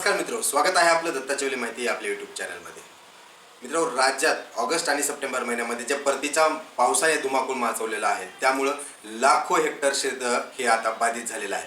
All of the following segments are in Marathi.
नमस्कार मित्र स्वागत आहे आपलं दत्ताचेवली माहिती आपल्या युट्यूब चॅनलमध्ये मित्र राज्यात ऑगस्ट आणि सप्टेंबर महिन्यामध्ये ज्या परतीचा पावसाने धुमाकूळ माचवलेला आहे त्यामुळं लाखो हेक्टर शेत हे आता बाधित झालेलं आहे.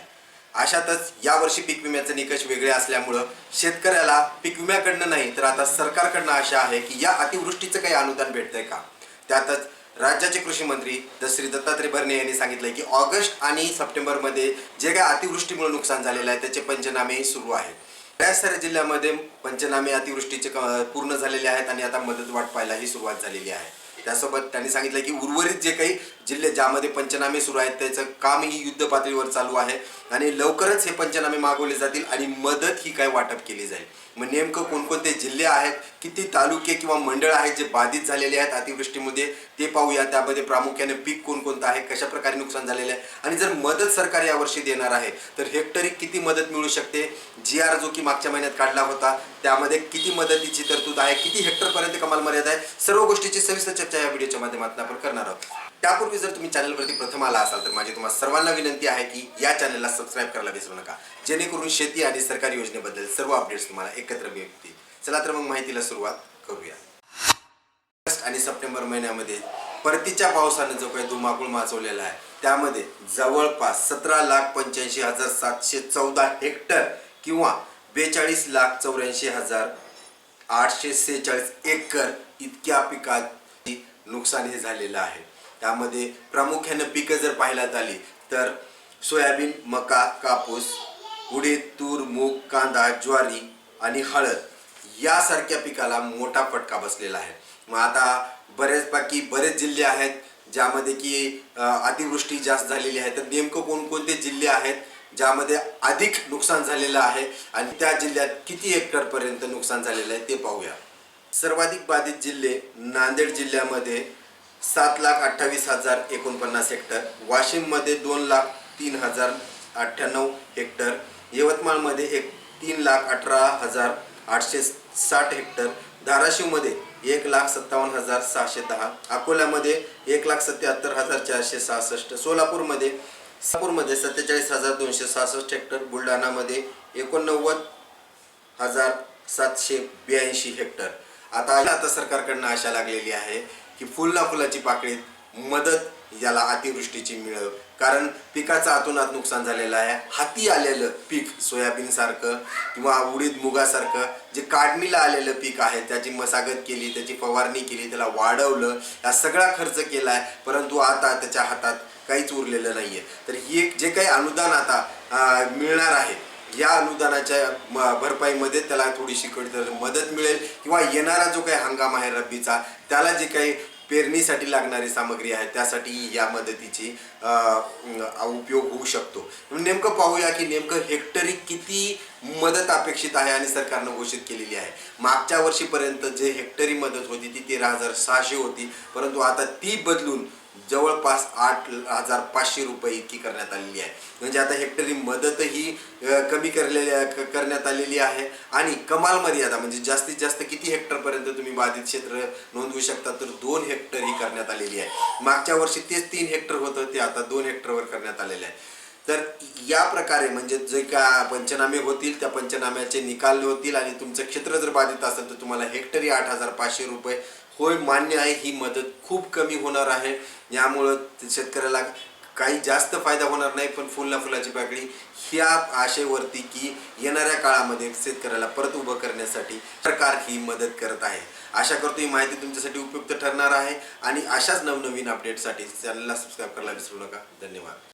अशातच यावर्षी पीक विम्याचे निकष वेगळे असल्यामुळं शेतकऱ्याला पीक विम्याकडनं नाही तर आता सरकारकडनं आशा आहे की या अतिवृष्टीचं काही अनुदान भेटतंय का? त्यातच राज्याचे कृषी मंत्री द श्री दत्तात्रय भरणे यांनी सांगितलंय की ऑगस्ट आणि सप्टेंबरमध्ये जे काही अतिवृष्टीमुळे नुकसान झालेलं आहे त्याचे पंचनामेही सुरू आहेत बऱ्याच साऱ्या जिल्ह्यामध्ये पंचनामे अतिवृष्टीचे पूर्ण झालेले आहेत आणि आता मदत वाटपायलाही सुरुवात झालेली आहे. त्यासोबत त्यांनी सांगितलं की उर्वरित जे काही जिल्हे ज्यामध्ये पंचनामे सुरू आहेत त्याचं कामही युद्ध पातळीवर चालू आहे आणि लवकरच हे पंचनामे मागवले जातील आणि मदत ही काय वाटप केली जाईल. मग नेमकं कोणकोणते जिल्हे आहेत किती तालुके किंवा मंडळ आहेत जे बाधित झालेले आहेत अतिवृष्टीमध्ये ते पाहूया. त्यामध्ये प्रामुख्याने पीक कोणकोणतं आहे कशा प्रकारे नुकसान झालेलं आहे? आणि जर मदत सरकार यावर्षी देणार आहे तर हेक्टरी किती मदत मिळू शकते? जी आर जो की मागच्या महिन्यात काढला होता त्यामध्ये किती मदतीची तरतूद आहे? किती हेक्टरपर्यंत कमाल मर्यादा आहे? सर्व गोष्टीची सविस्तर चर्चा या व्हिडिओच्या माध्यमातून आपण करणार आहोत. त्यापूर्वी जर तुम्ही चॅनलवरती प्रथम आला असाल तर माझी तुम्हाला सर्वांना विनंती आहे की या चॅनलला सबस्क्राईब करायला विसरू नका. जेणेकरून शेती आणि सरकारी योजनेबद्दल सर्व अपडेट्स तुम्हाला एकत्र मिळतील चला तर मग माहितीला सुरुवात करूया. ऑगस्ट आणि सप्टेंबर महिन्यामध्ये परतीच्या पावसानं जो काही धुमाकूळ माचवलेला आहे त्यामध्ये जवळपास सतरा लाख पंच्याऐंशी हजार सातशे चौदा हेक्टर किंवा बेचाळीस लाख चौऱ्याऐंशी हजार आठशे सेहेचाळीस एकर इतक्या पिकाची नुकसान हे झालेलं आहे. त्यामध्ये प्रामुख्याने पिकं जर पाहायला आली तर सोयाबीन मका कापूस उडीद तूर मूग कांदा ज्वारी आणि हळद यासारख्या पिकाला मोठा फटका बसलेला आहे. मग आता बरेच बाकी बरेच जिल्हे आहेत ज्यामध्ये की अतिवृष्टी जास्त झालेली आहे. तर नेमकं कोणकोणते जिल्हे आहेत ज्यामध्ये अधिक नुकसान झालेलं आहे आणि त्या जिल्ह्यात किती हेक्टरपर्यंत नुकसान झालेलं आहे ते पाहूया. सर्वाधिक बाधित जिल्हे नांदेड जिल्ह्यामध्ये सात लाख अठ्ठावीस हजार एकोणपन्नास हेक्टर वाशिममध्ये दोन लाख तीन हजार अठ्ठ्याण्णव हेक्टर यवतमाळमध्ये एक तीन लाख अठरा हजार आठशे साठ हेक्टर धाराशिवमध्ये एक लाख सत्तावन्न हजार सहाशे दहा अकोल्यामध्ये एक लाख सत्याहत्तर हजार चारशे सहासष्ट सोलापूरमध्ये सोलापूरमध्ये सत्तेचाळीस हजार दोनशे सहासष्ट हेक्टर बुलढाणामध्ये एकोणनव्वद हजार सातशे ब्याऐंशी हेक्टर. आता आता सरकारकडनं आशा लागलेली आहे की फुलला फुलाची पाकळीत मदत याला अतिवृष्टीची मिळव कारण पिकाचं आतोनात नुकसान झालेलं आहे. हाती आलेलं पीक सोयाबीन सारखं किंवा उडीद मुगासारखं जे काढणीला आलेलं पीक आहे त्याची मशागत केली त्याची फवारणी केली त्याला वाढवलं हा सगळा खर्च केला आहे परंतु आता त्याच्या हातात काहीच उरलेलं नाही आहे तर ही एक जे काही अनुदान आता मिळणार आहे या अनुदानाच्या म- भरपाईमध्ये त्याला थोडीशी कधी मदत मिळेल किंवा येणारा जो काही हंगाम आहे रब्बीचा त्याला जे काही पेरणीसाठी लागणारी सामग्री आहे त्यासाठी या मदतीची उपयोग होऊ शकतो. नेमकं पाहूया की नेमकं हेक्टरी किती मदत अपेक्षित आहे आणि सरकारनं घोषित केलेली आहे. मागच्या वर्षीपर्यंत जे हेक्टरी मदत होती ती तेरा हजार सहाशे होती परंतु आता ती बदलून जवळपास आठ हजार पाचशे रुपये इतकी करण्यात आलेली आहे. म्हणजे आता हेक्टरी मदतही ही कमी करलेल्या करण्यात आलेली आहे. आणि कमाल मर्यादा म्हणजे जास्तीत जास्त किती हेक्टरपर्यंत तुम्ही बाधित क्षेत्र नोंदवू शकता तर दोन हेक्टर ही करण्यात आलेली आहे. मागच्या वर्षी तेच तीन हेक्टर होतं ते आता दोन हेक्टरवर करण्यात आलेलं आहे. तर या प्रकारे म्हणजे जे का पंचनामे होतील त्या पंचनाम्याचे निकाल होतील आणि तुमचं क्षेत्र जर बाधित असेल तर तुम्हाला हेक्टरी आठ हजार पाचशे रुपये होय मान्य आहे ही मदत खूप कमी होणार आहे. यामुळं शेतकऱ्याला काही जास्त फायदा होणार नाही पण फुलना फुलाची पाकळी ह्या आशेवरती की येणाऱ्या काळामध्ये शेतकऱ्याला परत उभं करण्यासाठी सरकार ही मदत करत आहे. आशा करतो ही माहिती तुमच्यासाठी उपयुक्त ठरणार आहे. आणि अशाच नवनवीन अपडेटसाठी चॅनलला सबस्क्राईब करायला विसरू नका. धन्यवाद.